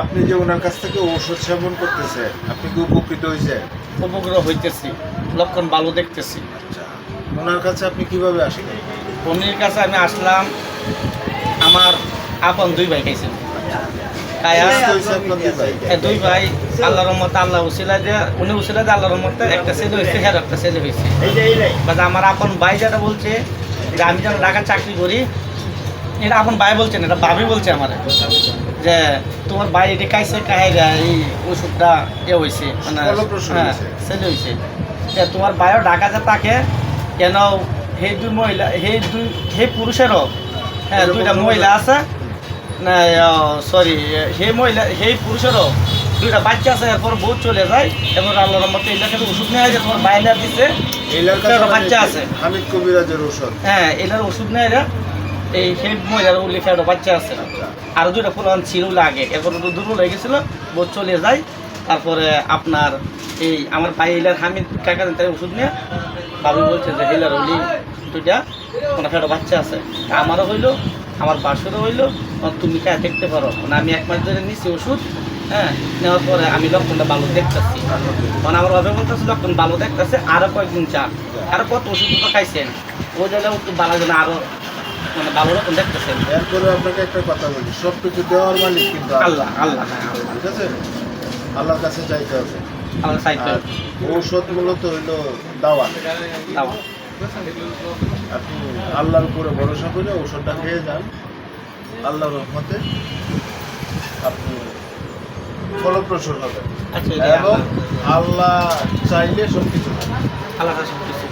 আপনি যে ওনার কাছ থেকে ঔষধ সেবন করতেছে আপনি কি উপকৃত হয়েছে উপগ্রহ হইতেছি লক্ষণ ভালো দেখতেছি। আচ্ছা ওনার কাছে আপনি কীভাবে আসলেন? উনির কাছে আমি আসলাম আমার আপন দুই ভাই খাইছিল খায়া দুই ভাই? ভাই আল্লাহর রহমতে আল্লাহ উসিলা দিয়ে উনি উসিলা আল্লাহর রহমতে একটা ছেলে হয়েছে হ্যাঁ একটা ছেলে হয়েছে। বাট আমার আপন ভাই যেটা বলছে যে আমি যেন ঢাকা চাকরি করি এটা আপন ভাই বলছেন এটা ভাবি বলছে আমার। যে তোমার ভাই এটা খাইছে খাই এই ওষুধটা এ হয়েছে মানে হ্যাঁ হয়েছে। ছেলে যে তোমার ভাইও ঢাকা যে তাকে কেন সেই দুই মহিলা সেই দুই সেই পুরুষেরও হ্যাঁ দুইটা মহিলা আছে না সরি সেই মহিলা সেই পুরুষেরও দুইটা বাচ্চা আছে এরপর বউ চলে যায় এরপর আল্লাহর এই লেখাতে ওষুধ নেওয়া যায় তোমার বাইরে দিচ্ছে বাচ্চা আছে। হামিদ কবিরাজের ঔষধ। হ্যাঁ এটার ওষুধ নেয় এরা এই সেই মহিলার উল্লেখে একটা বাচ্চা আছে। আরও দুইটা ফুলান ছিল লাগে। এরপর একটু দুর্বল হয়ে গেছিল বোধ চলে যায়। তারপরে আপনার এই আমার ভাই হিলার হামিদ কাকা তাই ওষুধ নিয়ে, বাবু বলছে যে, হিলার হলি দুইটা কোনো একটা বাচ্চা আছে। আমারও হইল, আমার বাসুরও হইল আর তুমি কে দেখতে পারো। মানে আমি এক মাস ধরে নিছি ওষুধ হ্যাঁ নেওয়ার পরে আমি লক্ষণটা ভালো দেখতেছি। মানে আমার ভাবে বলতেছে, লক্ষণ ভালো দেখতেছে আরও কয়েকদিন চান আরও কত ওষুধ খাইছেন। ও একটু ভালো জন্য আরও মানে ভালো রকম দেখতেছেন? এরপরে আপনাকে একটা কথা বলি সব কিছু দেওয়ার মালিক কিন্তু আল্লাহ। আল্লাহ হ্যাঁ আল্লাহ। ঠিক আছে? আল্লাহর কাছে চাইতে হবে। ঔষধ মূলত হইল দাওয়া দাও আপনি আল্লাহর উপরে ভরসা করে ঔষধটা খেয়ে যান। আল্লাহর রহমতে আপনি ফলপ্রসূ হবেন। আচ্ছা এবং আল্লাহ। চাইলে সব কিছু আল্লাহ সব কিছু